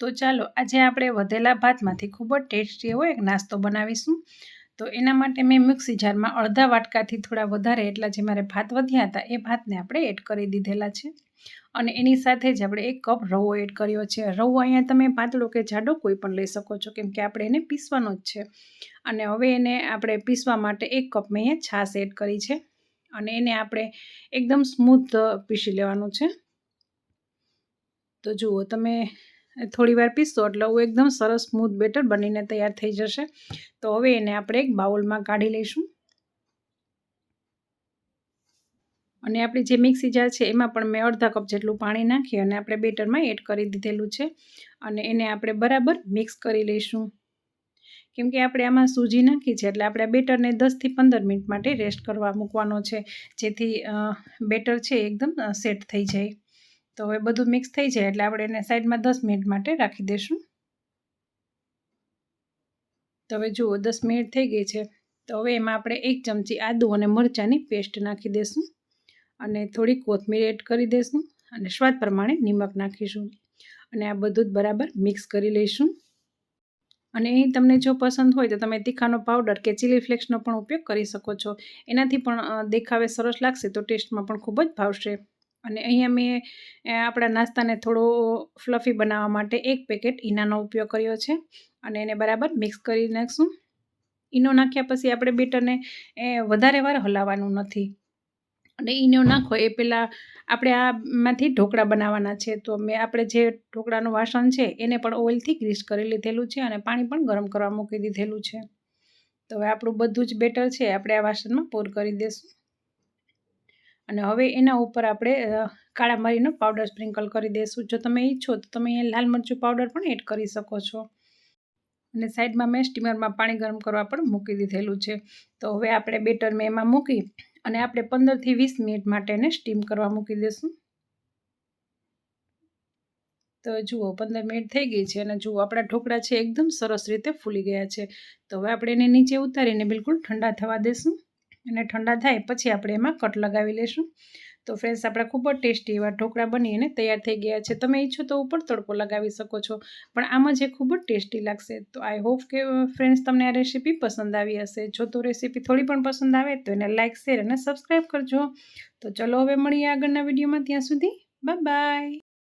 તો ચાલો આજે આપણે વધેલા ભાતમાંથી ખૂબ જ ટેસ્ટી એવો એક નાસ્તો બનાવીશું. તો એના માટે મેં મિક્સી જારમાં અડધા વાટકાથી થોડા વધારે એટલા જે મારે ભાત વધ્યા હતા એ ભાતને આપણે એડ કરી દીધેલા છે. અને એની સાથે જ આપણે એક કપ રવો એડ કર્યો છે. રવો અહીંયા તમે પાતળો કે જાડો કોઈ પણ લઈ શકો છો, કેમ કે આપણે એને પીસવાનો જ છે. અને હવે એને આપણે પીસવા માટે એક કપ મેં અહીંયા છાશ એડ કરી છે. અને એને આપણે એકદમ સ્મૂથ પીસી લેવાનું છે. તો જુઓ તમે થોડી વાર પીસશો એટલે હું એકદમ સરસ સ્મૂથ બેટર બનીને તૈયાર થઈ જશે. તો હવે એને આપણે એક બાઉલમાં કાઢી લઈશું. અને આપણી જે મિક્સી જાર છે એમાં પણ મેં અડધા કપ જેટલું પાણી નાખી અને આપણે બેટરમાં એડ કરી દીધેલું છે. અને એને આપણે બરાબર મિક્સ કરી લઈશું. કેમ કે આપણે આમાં સૂજી નાખી છે એટલે આપણે બેટરને દસથી પંદર મિનિટ માટે રેસ્ટ કરવા મૂકવાનો છે. જેથી બેટર છે એકદમ સેટ થઈ જાય. તો હવે બધું મિક્સ થઈ જાય એટલે આપણે એને સાઈડમાં દસ મિનિટ માટે રાખી દઈશું. તો હવે જુઓ, દસ મિનિટ થઈ ગઈ છે. તો હવે એમાં આપણે એક ચમચી આદુ અને મરચાંની પેસ્ટ નાખી દઈશું અને થોડી કોથમીર એડ કરી દઈશું અને સ્વાદ પ્રમાણે નિમક નાખીશું. અને આ બધું જ બરાબર મિક્સ કરી લઈશું. અને એ તમને જો પસંદ હોય તો તમે તીખાનો પાવડર કે ચીલી ફ્લેક્સનો પણ ઉપયોગ કરી શકો છો. એનાથી પણ દેખાવે સરસ લાગશે તો ટેસ્ટમાં પણ ખૂબ જ ભાવશે. અને અહીંયા મેં આપણા નાસ્તાને થોડો ફ્લફી બનાવવા માટે એક પેકેટ ઈનાનો ઉપયોગ કર્યો છે અને એને બરાબર મિક્સ કરી નાખશું. ઈનો નાખ્યા પછી આપણે બેટરને એ વધારે વાર હલાવવાનું નથી. અને ઈનો નાખો એ પહેલાં આપણે આમાંથી ઢોકળા બનાવવાના છે. તો મેં આપણે જે ઢોકળાનું વાસણ છે એને પણ ઓઇલથી ગ્રીસ કરી લીધેલું છે અને પાણી પણ ગરમ કરવા મૂકી દીધેલું છે. તો હવે આપણું બધું જ બેટર છે. આપણે આ વાસણમાં પૂર કરી દઈશું અને હવે એના ઉપર આપણે કાળા મરીનો પાવડર સ્પ્રિંકલ કરી દઈશું જો તમે ઈચ્છો તો તમે અહીંયા લાલ મરચું પાવડર પણ એડ કરી શકો છો. અને સાઈડમાં મેં સ્ટીમરમાં પાણી ગરમ કરવા પણ મૂકી દીધેલું છે. તો હવે આપણે બેટર મેં એમાં મૂકી અને આપણે પંદરથી વીસ મિનિટ માટે એને સ્ટીમ કરવા મૂકી દઈશું તો જુઓ, પંદર મિનિટ થઈ ગઈ છે અને જુઓ, આપણા ઢોકળા છે એકદમ સરસ રીતે ફૂલી ગયા છે. તો હવે આપણે એને નીચે ઉતારીને બિલકુલ ઠંડા થવા દઈશું અને ઠંડા થાય પછી આપણે એમાં કટ લગાવી લઈશું તો ફ્રેન્ડ્સ આપણા ખૂબ જ ટેસ્ટી એવા ઢોકળા બનીને તૈયાર થઈ ગયા છે. તમે ઈચ્છો તો ઉપર તડકો લગાવી શકો છો, પણ આમાં જે ખૂબ જ ટેસ્ટી લાગશે, તો આઈ હોપ કે ફ્રેન્ડ્સ તમને આ રેસીપી પસંદ આવી હશે. જો તો રેસીપી થોડી પણ પસંદ આવે, તો એને લાઇક શેર અને સબસ્ક્રાઈબ કરજો. તો ચલો હવે મળીએ આગળના વિડીયોમાં ત્યાં સુધી બાય